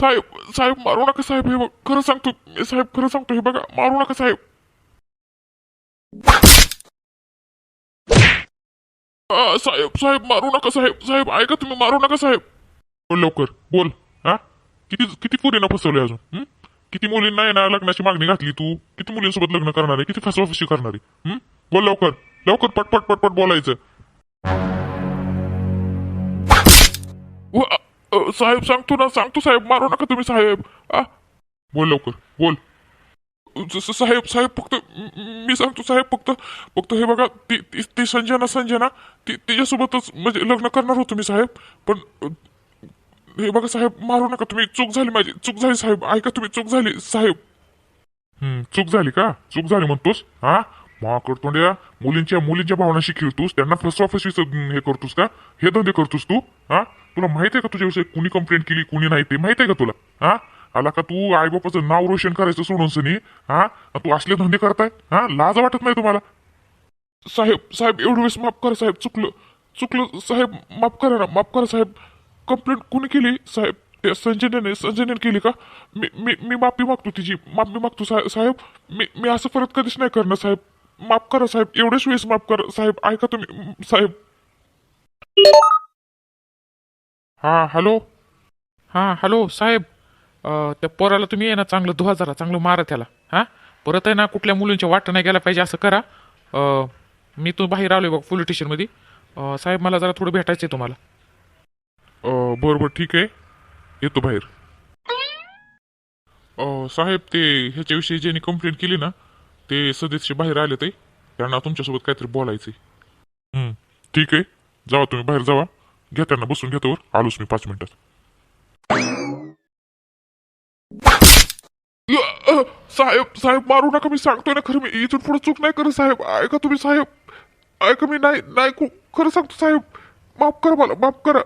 साहेब साहेब मारू नका साहेब हे बघ खरं सांगतो मी साहेब खरं सांगतो हे बघा मारू नका साहेब. अ, साहेब साहेब मारू नका साहेब साहेब ऐका तुम्ही मारू नका साहेब. बोल लवकर बोल हा? किती किती पोरींना फसवले अजून हं? किती मुलींना येणार लग्नाची मागणी घातली तू? किती मुलींसोबत लग्न करणार आहे? किती फसवाफशी करणार आहे? हं? बोल लवकर लवकर पटपट पटपट बोलायचं. अ, साहेब सांगतो ना सांगतो साहेब मारू नका तुम्ही साहेब. आ? बोल लवकर बोल. जसं साहेब साहेब फक्त म- मी सांगतो साहेब फक्त फक्त हे बघा ती ती- ती संजना संजना ती तिच्यासोबतच म्हणजे लग्न करणार होतो मी साहेब. पण अ, हे बघा साहेब मारू नका तुम्ही चूक झाली माझी चूक झाली साहेब ऐका तुम्ही चूक झाली साहेब. हम्म, चूक झाली का? चूक झाली म्हणतोस हा? मा करतोंड्या मुलींच्या मुलींच्या भावनाशी खेळतोस त्यांना फसवा हे करतोस का? हे धंदे करतोस तू हा? तुला माहीत आहे का तुझ्याविषयी कुणी कंप्लेंट केली कुणी नाही ते माहीत आहे का तुला? हा? आला का तू आई बापाचं नाव रोशन करायचं सोडून सनी हा? तू असले धंदे करताय हा? लाज वाटत नाही तुम्हाला? साहेब साहेब एवढं वेळेस माफ करा साहेब चुकलं चुकलं साहेब माफ करा ना माफ करा साहेब. कंप्लेंट कोणी केली? साहेब त्या संजयने संजयने केली का? मी मी मी माफी मागतो तिची माफी मागतो साहेब साहेब. मी मी असं परत कधीच नाही करणार साहेब. माफ करा साहेब एवढेच वेळेस माफ करा. साहेब ऐका तुम्ही. साहेब. हा हॅलो. हां हॅलो साहेब. अं, त्या पोराला तुम्ही आहे ना चांगलं धुवा जरा चांगलं मारा त्याला. हां? परत आहे ना कुठल्या मुलींच्या वाट नाही गेला पाहिजे असं करा. अं, मी तू बाहेर आलोय बघ पोलीस स्टेशनमध्ये. अं, साहेब मला जरा थोडं भेटायचं आहे तुम्हाला. अं, बरं बरं ठीक आहे. येतो बाहेर. अं, साहेब ते ह्याच्याविषयी ज्यांनी कंप्लेंट केली ना ते सदस्य बाहेर आले ते त्यांना तुमच्यासोबत काहीतरी बोलायचंय. हं, ठीक आहे. जावा तुम्ही बाहेर जावा. घ्या त्यांना बसून घ्या तोवर. आलोच मी पाच मिनिटात. अ, साहेब साहेब मारू नका. मी सांगतोय ना खरं. मी इथून पुढे चूक नाही करत साहेब. ऐका तुम्ही साहेब. ऐका मी नाही नाही खू- खरं सांगतो साहेब. माफ करा मला माफ करा.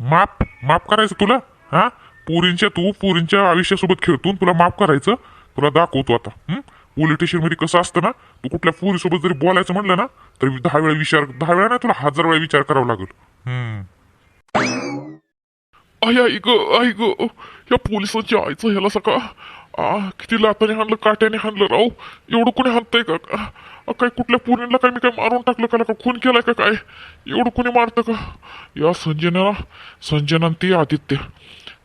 माफ माफ करायचं तुला? हा? पोरींच्या तू पोरींच्या आयुष्यासोबत खेळतून तुला माफ करायचं? तुला दाखवतो आता. हं? पोलीसमध्ये कसं असतं ना तू कुठल्या पोरीसोबत जरी बोलायचं म्हणलं ना तर दहा वेळा विचार दहा वेळा नाही तुला हजार वेळा विचार करावा लागेल. ग या पोलिसांच्या आईचं ह्याला सका आ किती लाताने हाणलं काट्याने हाणलं राव. एवढं कोणी हाणतंय का? काय कुठल्या पोरींना काय मी काय मारून टाकलं का का खून केलाय का काय? एवढं कोणी मारतं का? या संजना आणि ते आदित्य.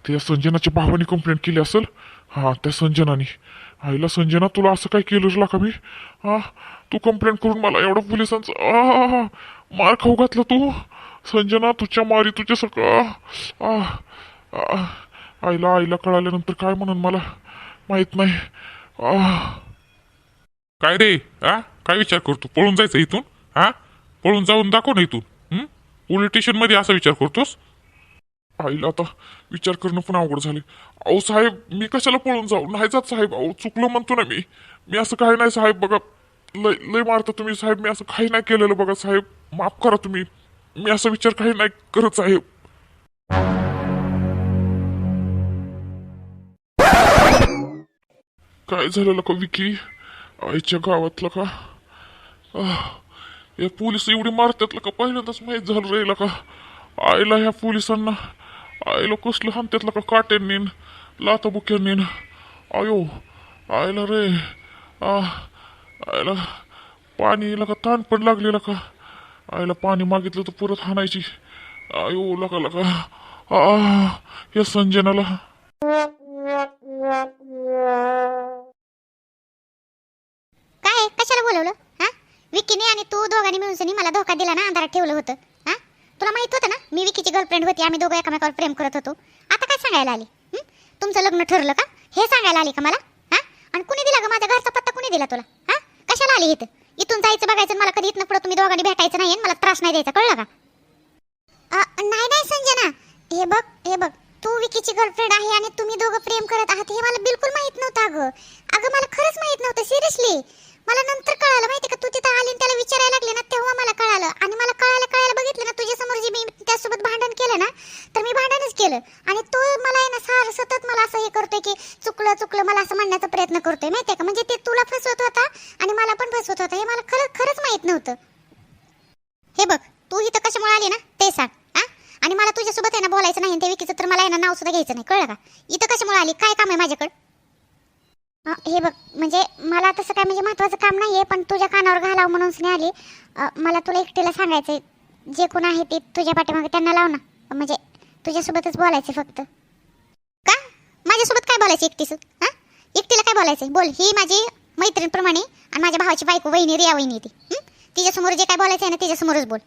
त्या संजनाच्या भावाने कंप्लेंट केली असेल? हा त्या संजनाने. आईला संजना तुला असं काय केलं का मी हा तू कंप्लेंट करून मला एवढं पोलिसांचं आ, मार खाऊ घातला तू? संजना तुझ्या मारी तुझ्या सगळं आ, आईला आईला कळाल्यानंतर काय म्हणून मला? माहीत नाही. काय रे? हा काय विचार करतो? पळून जायचं इथून? हा पळून जाऊन दाखव ना इथून. पोलीस स्टेशनमध्ये असा विचार करतोस? आईला आता. विचार करणं पण अवघड झाले अहो साहेब मी कशाला पळून जाऊ? नाही जात साहेब. अहो चुकलं म्हणतो ना मी. मी असं काही नाही साहेब बघा. लय लय मारता तुम्ही साहेब. मी असं काही नाही केलेलं बघा साहेब. माफ करा तुम्ही. मी असा विचार काही नाही करत साहेब. काय झालेलं का विकी? आईच्या गावातलं का? या पोलीस एवढी मारतात का पहिल्यांदाच माहीत झालं राहिलं का आईला ह्या पोलिसांना आईला कसलं हाणत्यातलं का काट्यांनी लाता नीन आयो आईला रे आ आईला पाणी का ताण पण लागलेलं का आईला पाणी मागितलं तर परत हाणायची आयो लका लका आ या संजनाला काय कशाला बोलवलं हा? विकीने आणि तू दोघांनी मिळून सनी मला धोका दिला ना अंधारात ठेवलं होतं. तुला माहीत होतं ना मी विकीची गर्लफ्रेंड होती आम्ही दोघं एकामेकावर प्रेम करत होतो. आता काय सांगायला आली? हं? तुमचं लग्न ठरलं का? हे सांगायला आली का मला? हा? आणि कुणी दिला ग? माझ्या घरचा पत्ता कुणी दिला तुला? हा? कशाला आली इथं? इथून जायचं बघायचं आणि मला कधी इथनं पुढे तुम्ही दोघांनी भेटायचं नाही आणि मला त्रास नाही द्यायचा कळलं का? अ, नाही नाही संजना. हे बघ हे बघ. तू विकीची गर्लफ्रेंड आहे आणि तुम्ही दोघं प्रेम करत आहात हे मला बिलकुल माहीत नव्हतं अगं. अगं मला खरंच माहीत नव्हतं सिरियसली मला नंतर कळालं माहिती का? तू तिथं आली त्याला विचारायला लागले ना तेव्हा मला कळालं. आणि मला कळायला कळायला बघितलं ना तुझ्या समोर जे मी त्यासोबत भांडण केलं ना तर मी भांडणच केलं. आणि तो मला आहे ना सार सतत मला असं हे करतोय की चुकलं चुकलं मला असं म्हणण्याचा प्रयत्न करतोय माहितीये का? म्हणजे ते तुला फसवत होता आणि मला पण फसवत होता. हे मला खरं खरंच माहीत नव्हतं. हे बघ तू इथं कशामुळे आली ना? ते सांग आणि मला तुझ्यासोबत आहे ना बोलायचं नाही ते त्या विकीचं तर मला आहे ना नाव सुद्धा घ्यायचं नाही. कळलं का? इथं कशामुळे आली? काय काम आहे माझ्याकडं? हे बघ म्हणजे मला तसं काय म्हणजे महत्वाचं काम नाही आहे पण तुझ्या कानावर घालावं म्हणून स्नेह आली. मला तुला एकटीला सांगायचं जे कोण आहे ते तुझ्या पाठीमागे त्यांना लाव ना. म्हणजे तुझ्यासोबतच बोलायचं फक्त. का? माझ्यासोबत काय बोलायचं एकटीस हा? एकटीला काय बोलायचं बोल ही माझी मैत्रीणप्रमाणे आणि माझ्या भावाची बायको वहिनी रिया वहिनी ती. तिच्यासमोर जे काय बोलायचं आहे ना तिच्यासमोरच बोल.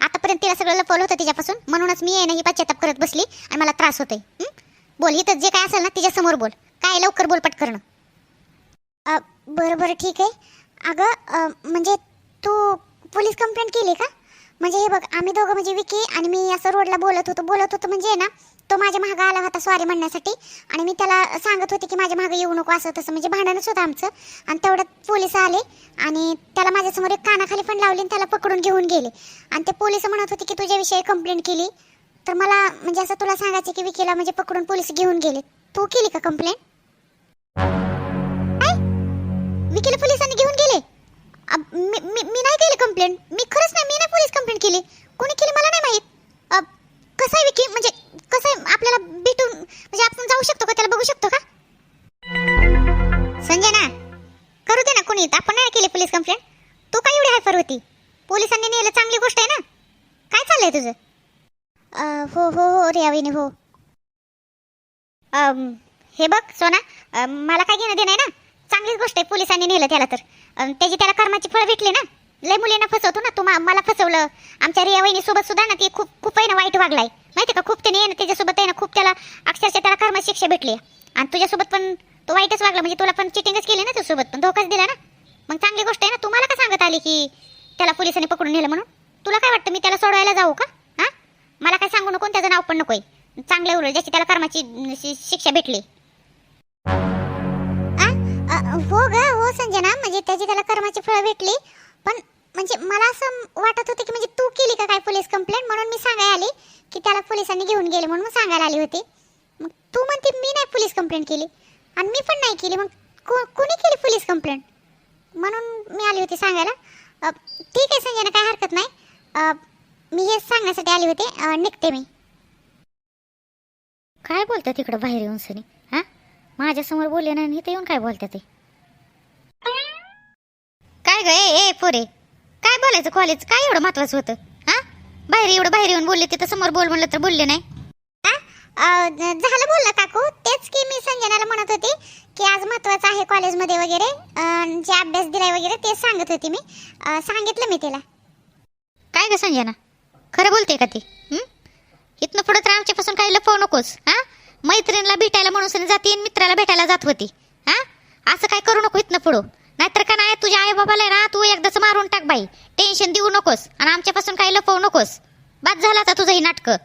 आतापर्यंत तिला सगळं लपवलं होतं तिच्यापासून. म्हणूनच मी आहे ना ही पश्चाताप करत बसली आणि मला त्रास होतोय. बोल इथं जे काय असेल ना तिच्यासमोर बोल. काय लवकर बोल पटकरणं बरं बरं ठीक आहे. अगं म्हणजे तू पोलीस कंप्लेंट केली का? म्हणजे हे बघ आम्ही दोघं म्हणजे विकी आणि मी असं रोडला बोलत होतो. बोलत होतो म्हणजे ना तो माझ्या मागं आला होता सॉरी म्हणण्यासाठी. आणि मी त्याला सांगत होते की माझ्या मागं येऊ नको असं तसं. म्हणजे भांडणच होतं आमचं. आणि तेवढ्यात पोलीस आले आणि त्याला माझ्यासमोर एक कानाखाली पण लावली आणि त्याला पकडून घेऊन गेले. आणि ते पोलीस म्हणत होते की तुझ्याविषयी कंप्लेंट केली. तर मला म्हणजे असं तुला सांगायचं की विकीला म्हणजे पकडून पोलीस घेऊन गेले. तू केली का कंप्लेंट विकीला पोलिसांनी घेऊन गेले. मी मी मी नाही केली कंप्लेंट मी खरंच नाही मी नाही पोलीस कंप्लेंट केली. कोणी केली मला नाही माहीत. कसं आहे विकी म्हणजे कसं आहे आपल्याला भेटून म्हणजे आपण जाऊ शकतो का? त्याला बघू शकतो का? संजय ना करू दे ना कोणी. आपण नाही केली पोलीस कंप्लेंट तू काय एवढी हायफर होती? पोलिसांनी नेलं चांगली गोष्ट आहे ना? काय चाललंय तुझं? हो हो हो रे अविनी हो हे बघ सोना मला काय घेणं देणं आहे ना? गोष्ट आहे पोलिसांनी नेलं त्याला तर. त्याची त्याला कर्माची फळ भेटली ना. लय मुलींना फसवतो ना तू मला फसवलं. आमच्या रिया वहिनी सोबत सुद्धा ना ती खूप खूप आहे ना वाईट वागलाय. माहिती का? खूप त्याने त्याच्यासोबत आहे ना खूप त्याला अक्षरशः त्याला कर्म शिक्षा भेटली. आणि तुझ्यासोबत पण तो वाईटच वागला. म्हणजे तुला पण चिटिंगच केली ना तुझ्यासोबत. पण धोकाच दिला ना. मग चांगली गोष्ट आहे ना तुम्हाला का सांगत आली की त्याला पोलिसांनी पकडून नेलं म्हणून? तुला काय वाटतं मी त्याला सोडवायला जाऊ का? हा? मला काय सांगू नको त्याचं नाव पण नकोय. चांगलं उरलं ज्याची त्याला कर्माची शिक्षा भेटली. हो ग हो संजना म्हणजे त्याची त्याला कर्माची फळं भेटली. पण म्हणजे मला असं वाटत होतं की म्हणजे तू केली का काय पोलीस कंप्लेंट म्हणून मी सांगायला आली की त्याला पोलिसांनी घेऊन गेले म्हणून मी सांगायला आली होती. मग तू म्हणते मी नाही पोलीस कंप्लेंट केली. आणि मी पण नाही केली. मग को- कोणी केली पोलीस कंप्लेंट म्हणून मी आली होती सांगायला. ठीक आहे संजना काय हरकत नाही. मी हे सांगण्यासाठी आली होते. निघते मी. काय बोलतो तिकडं बाहेर येऊन सनी? हा? माझ्यासमोर बोलले नाही आणि इथं येऊन काय बोलतात ते? ग ए ए, पोरे. काय बोलायचं कॉलेज काय एवढं महत्वाचं होतं? हा? बाहेर एवढं बाहेर येऊन बोलले तिथं समोर बोल म्हणलं तर बोलले नाही. झालं बोललं काकू. तेच की मी संजनाला म्हणत होती की आज महत्वाचं आहे कॉलेजमध्ये वगैरे जे अभ्यास दिलाय वगैरे ते सांगत होती मी. सांगितलं मी तिला. काय ग संजना? खरं बोलते का ती? इथनं पुढं तर आमच्यापासून काही लपवू नकोस हा? मैत्रिणीला भेटायला म्हणून जाते आणि मित्राला भेटायला जात होती हा? असं काय करू नको इथनं पुढं. तुझ्या आई बाबाला आहे ना तू एकदाच मारून टाक बाई. टेन्शन देऊ नकोस आणि आमच्यापासून काही लपवू नकोस. बाद झाला आता तुझं ही नाटकं.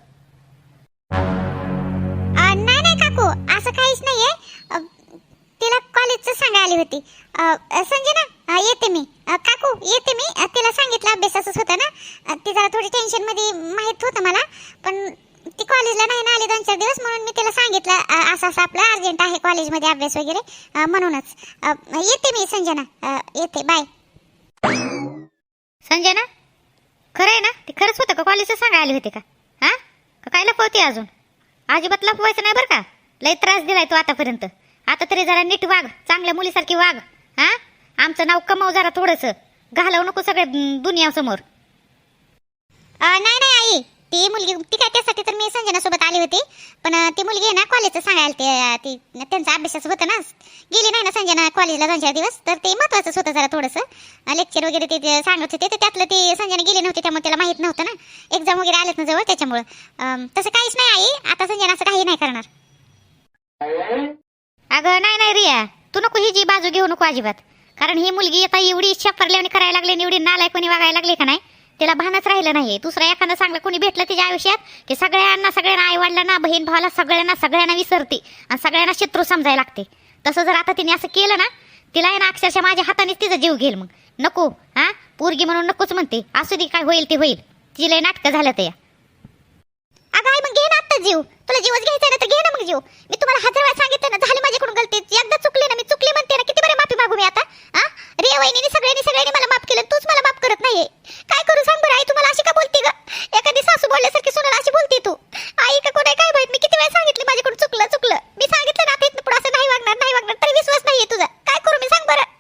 नाही नाही काकू असं काहीच नाहीये. तिला कॉलेजचं सांगायला आली होती. संजना ना येते मी. काकू येते मी. तिला सांगितलं अभ्यासाचंच होतं ना. ती जरा थोडी टेन्शनमध्ये माहीत होतं मला. पण ती कॉलेजला नाही ना आली दोन चार दिवस म्हणून मी तिला सांगितलं असं असं आपलं अर्जंट आहे कॉलेजमध्ये अभ्यास वगैरे म्हणूनच. येते मी संजना. येते बाय. संजना? खरं आहे ना? ते खरंच होतं का? कॉलेजचं सांगायला आली होती का? हा? का काय लपवते अजून? अजिबात लपवायचं नाही बरं का? लय त्रास दिलाय तू आतापर्यंत. आता तरी जरा नीट वाघ चांगल्या मुलीसारखी वाघ हा? आमचं नाव कमाव जरा थोडंसं. घालवू नको सगळ्या दुनियासमोर. नाही नाही आई. ती मुलगी ती काय त्यासाठी तर मी संजनासोबत आली होती. पण ती मुलगी आहे ना कॉलेजचं सांगायला ते ती त्यांचा अभ्यासच होतं ना. गेली नाही ना संजना कॉलेजला दोन चार दिवस. तर ते महत्वाचंच होतं जरा थोडंसं. लेक्चर वगैरे ते सांगत होते. तर त्यातलं ती संजना गेली नव्हती त्यामुळे त्याला माहीत नव्हतं ना. एक्झाम वगैरे आलेत ना जवळ त्याच्यामुळं. तसं काहीच नाही आई. आता संजना असं काही नाही करणार. अगं नाही नाही रिया. तू नको ही जी बाजू घेऊ नको अजिबात. कारण ही मुलगी आता एवढी छपरल्याने करायला लागली आणि एवढी नालायकोनी वागायला लागली का नाही? तिला भानच राहिलं नाही दुसरा एखादा चांगलं कोणी भेटलं तिच्या आयुष्यात की सगळ्यांना सगळ्यांना आईवडिलांना बहीण भावाला सगळ्यांना सगळ्यांना विसरते आणि सगळ्यांना शत्रू समजायला लागते. तसं जर आता तिने असं केलं ना तिला आहे ना अक्षरशः माझ्या हातानेच तिचा जीव घेईल मग. नको हा? पोरगी म्हणून नकोच म्हणते. असू दे काय होईल ते होईल. तिला नाटकं झालं ते. अगं आई मग घे ना आता जीव. तुला जीवच घ्यायचा ना तर घे ना मग जीव. मी तुम्हाला हजार वेळा सांगितलं ना झाली माझ्याकडून गलती. एकदा चुकली ना मी चुकली म्हणते ना किती बरे माफी मागू मी आता हा? रिया वहिनीने सगळ्यांनी सगळ्यांनी मला माफ केलं. तूच मला माफ करत नाहीये. काय करू सांग बरं आई तुम्हाला अशी का बोलती ग? एखादी सासू बोलल्यासारखी सुनाला अशी बोलती तू. आई का कोण काय माहीत? मी किती वेळा सांगितलं माझ्याकडून चुकलं चुकलं. मी सांगितलं ना आता पुढे असं नाही वागणार नाही वागणार. तरी विश्वास नाहीये तुझा. काय करू मी? सांग बरं.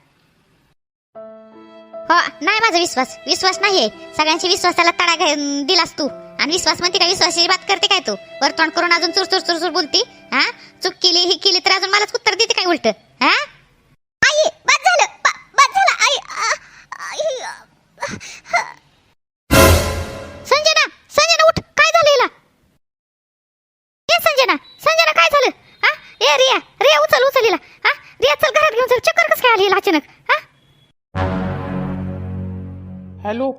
हो नाही माझा विश्वास. विश्वास नाहीये. सगळ्यांची विश्वासाला तडा दिलास तू. आणि विश्वास म्हणते का विश्वासाची बात करते काय तू? वर्तमान करून अजून चुर चुर चुर चुर बोलती. हा? चूक केली ही केली तर अजून मलाच उत्तर देते काय उलट? अचानक हा? हॅलो?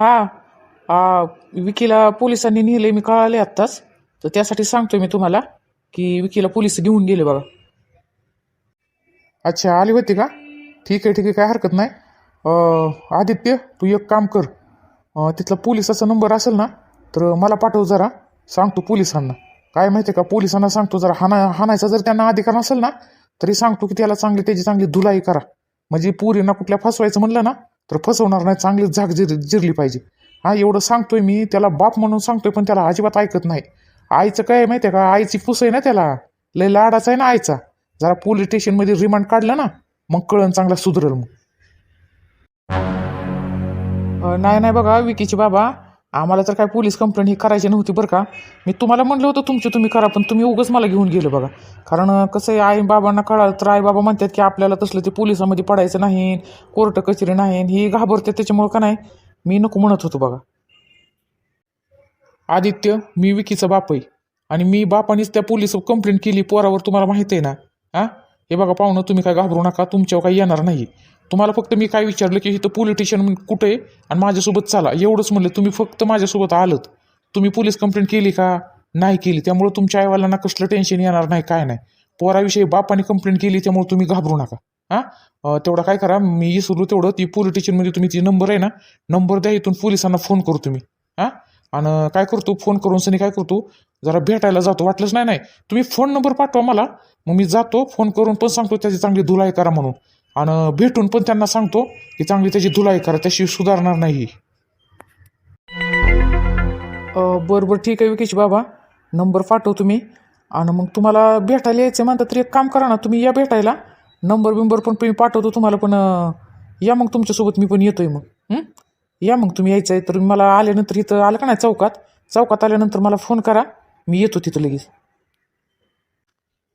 हां. आ, विकीला पोलिसांनी नेले मी कळाले आत्ताच. तर त्यासाठी सांगतोय मी तुम्हाला की विकीला पोलीस घेऊन गेले बघा. अच्छा आली होती का? ठीक आहे ठीक आहे काय हरकत नाही. अं, आदित्य तू एक काम कर. अं, तिथला पोलिसाचा नंबर असेल ना तर मला पाठव जरा. सांगतो पोलिसांना. काय माहिती आहे का? पोलिसांना सांगतो जरा हाना हाणायचा जर त्यांना अधिकार नसेल ना तरी सांगतो की त्याला चांगली त्याची चांगली धुलाई करा. म्हणजे पुरींना कुठल्या फसवायचं म्हणलं ना तर फसवणार नाही चांगली झाक जिर जिरली पाहिजे. हा एवढं सांगतोय मी त्याला बाप म्हणून सांगतोय पण त्याला अजिबात ऐकत नाही. आईचं काय माहिती आहे का? आईची पुस आहे ना त्याला. लय लाडाचा आहे ना आईचा. जरा पोलीस स्टेशनमध्ये रिमांड काढलं ना मग कळण चांगला सुधरेल मग. नाही नाही बघा विकीचे बाबा. आम्हाला तर काय पोलीस कंप्लेंट ही करायची नव्हती बरं का. मी तुम्हाला म्हणलं होतं तुमची तुम्ही करा पण तुम्ही उगच मला घेऊन गेले बघा. कारण कसं आहे आई बाबांना कळालं तर आई बाबा म्हणतात की आपल्याला तसलं ते पोलिसामध्ये पडायचं नाही कोर्ट कचेरी नाही ही घाबरते त्याच्यामुळं का नाही मी नको म्हणत होतो बघा. आदित्य मी विकीचा बाप आहे. आणि मी बापानेच त्या पोलीस कंप्लेंट केली पोरावर तुम्हाला माहीत आहे ना? हा? हे बघा पाहुणं तुम्ही काय घाबरू नका तुमच्यावर काही येणार नाही. तुम्हाला फक्त मी काय विचारलं की इथं पोलीस कुठे आहे? आणि माझ्यासोबत चाला. एवढंच म्हणलं तुम्ही फक्त माझ्यासोबत आलत. तुम्ही पोलीस कंप्लेंट केली का? नाही केली. त्यामुळं तुमच्या आईवालांना कसलं टेन्शन येणार नाही काय नाही. पोराविषयी बापाने कंप्लेंट केली त्यामुळे तुम्ही घाबरू नका. हां? तेवढा तेवढं काय करा मी विसरलो तेवढं ती पोलीस तुम्ही ती नंबर आहे ना नंबर द्या इथून पोलिसांना फोन करू तुम्ही. हां? आणि काय करतो? फोन करून सनी काय करतो? जरा भेटायला जातो. वाटलंच नाही नाही. तुम्ही फोन नंबर पाठवा मला. मग मी जातो फोन करून पण सांगतो त्याची चांगली धुलाई करा म्हणून. आणि भेटून पण त्यांना सांगतो की चांगली त्याची धुलाई करा त्याशी सुधारणार नाही बरं बरं ठीक आहे विकेश बाबा. नंबर पाठव तुम्ही आणि मग तुम्हाला भेटायला यायचं म्हणता तर एक काम करा ना तुम्ही या भेटायला. नंबर बिंबर पण मी पाठवतो तुम्हाला पण या मग तुमच्यासोबत मी पण येतोय मग. या मग तुम्ही यायचं आहे तर मला आल्यानंतर इथं आलं का नाही चौकात? चौकात आल्यानंतर मला फोन करा मी येतो तिथं लगेच.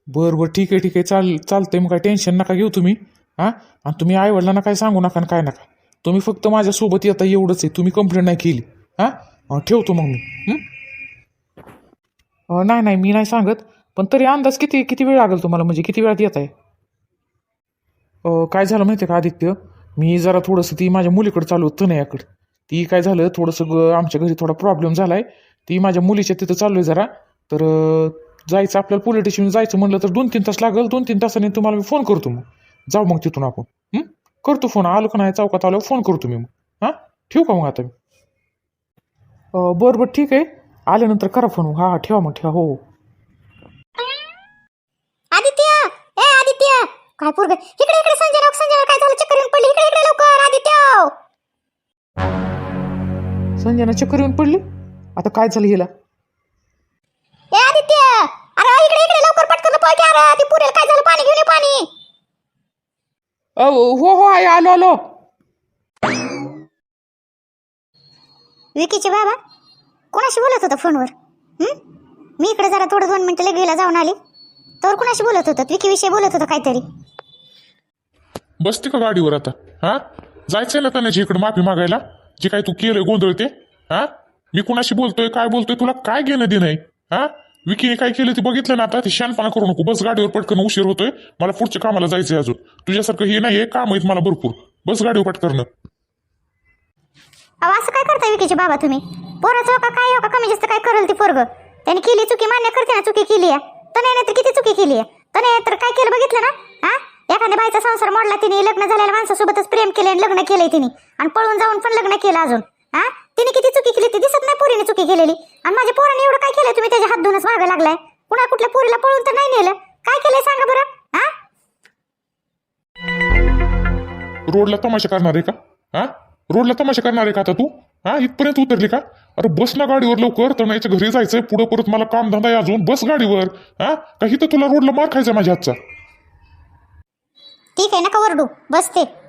बरं बरं ठीक आहे ठीक आहे चाल चालतंय मग काय टेन्शन नका घेऊ तुम्ही. हां? आणि तुम्ही आईवडिलांना काय सांगू नका आणि काय नका. तुम्ही फक्त माझ्यासोबत येता एवढंच आहे. तुम्ही कंप्लेंट नाही केली. हां? ठेवतो मग मी. नाही नाही मी नाही सांगत. पण तरी अंदाज किती किती वेळ लागेल तुम्हाला? म्हणजे किती वेळात येत आहे काय झालं माहिती आहे का आदित्य? मी जरा थोडंसं ती माझ्या मुलीकडे चालू होतं तनयाकडे ती काय झालं थोडंसं आमच्या घरी थोडा प्रॉब्लेम झाला आहे ती माझ्या मुलीच्या तिथं चालू आहे जरा. तर जायचं आपल्याला पोलीस स्टेशन जायचं म्हणलं तर दोन तीन तास लागेल. दोन तीन तासाने तुम्हाला मी फोन करतो मग. जाऊ मग तिथून आपण? करतो फोन आलो का नाही चौकात आलो फोन करतो मी मग. हां? ठेवू का मग आता मी? बरं बरं ठीक आहे. आल्यानंतर करा फोन हा हा ठेवा मग ठेवा हो हो. आदित्य! ए आदित्य! काय पोरग? इकडे इकडे संजय राव संजय काय झालं? चक्कर येऊन पडली. इकडे इकडे लवकर आदित्य! संजना चक्कर येऊन पडली? आता काय झालं हिला? ए आदित्य अरे इकडे इकडे लवकर पटकन पळ की अरे ती पुरेल काय झालं पाणी घेऊन ये पाणी अ, हो हो आहे आलो आलो विकीचे बाबा कोणाशी बोलत होता फोनवर? हं? मी इकडे जरा थोडं दोन मिनिटं लगेला जाऊन आली. तर कोणाशी बोलत होतं विकी विषयी बोलत होतं काहीतरी. बसते का गाडीवर आता? हा? जायचंय ना त्याने इकडे माफी मागायला? जे काय तू केलंय गोंधळ ते? हा? मी कुणाशी बोलतोय काय बोलतोय तुला काय घेणं देणं आहे? हा? विकीने काय केलं ते बघितलं ना आता? ते शानपणा करू नको. बस गाडीवर पटकन उशीर होतोय. मला पुढच्या कामाला जायचंय अजून. तुझ्यासारखं हे नाही काम आहेत मला भरपूर. बस गाडीवर पटकरणं. अहो असं काय करताय विकीचे बाबा तुम्ही? पोराचं का काय हो का? कमी जास्त काय करेल ती पोरग? त्याने केली चुकी मान्य करते ना चुकी केली आहे. तर नाही तर किती चुकी केली आहे? तने तर काय केलं बघितलं ना? हा? एखाद्या बाईचा संसार मोडला तिने लग्न झालेल्या माणसासोबतच प्रेम केले आणि लग्न केलंय तिने. आणि पळून जाऊन पण लग्न केलं अजून. हा? तिने किती चुकी केली ती दिसत नाही पोरीने चुकी केलेली. आणि माझ्या पोराने एवढं काय केलंय? तुम्ही त्याच्या हात धुवूनच मागं लागलाय. पुन्हा कुठल्या पोरीला पळून तर नाही नेलं? काय केलंय सांगा बरं? हा? रोडला तमाशा करणार आहे का? हा? रोडला तमाशा करणार आहे का आता तू? हा? इथपर्यंत उतरली का? अरे बस ना गाडीवर लवकर तर नाही घरी जायचंय पुढं परत मला काम धंदा आहे अजून. बस गाडीवर. हा? काही तर तुला रोडला मार खायचा माझ्या हातचा? ठीक आहे नका वरडू बसते.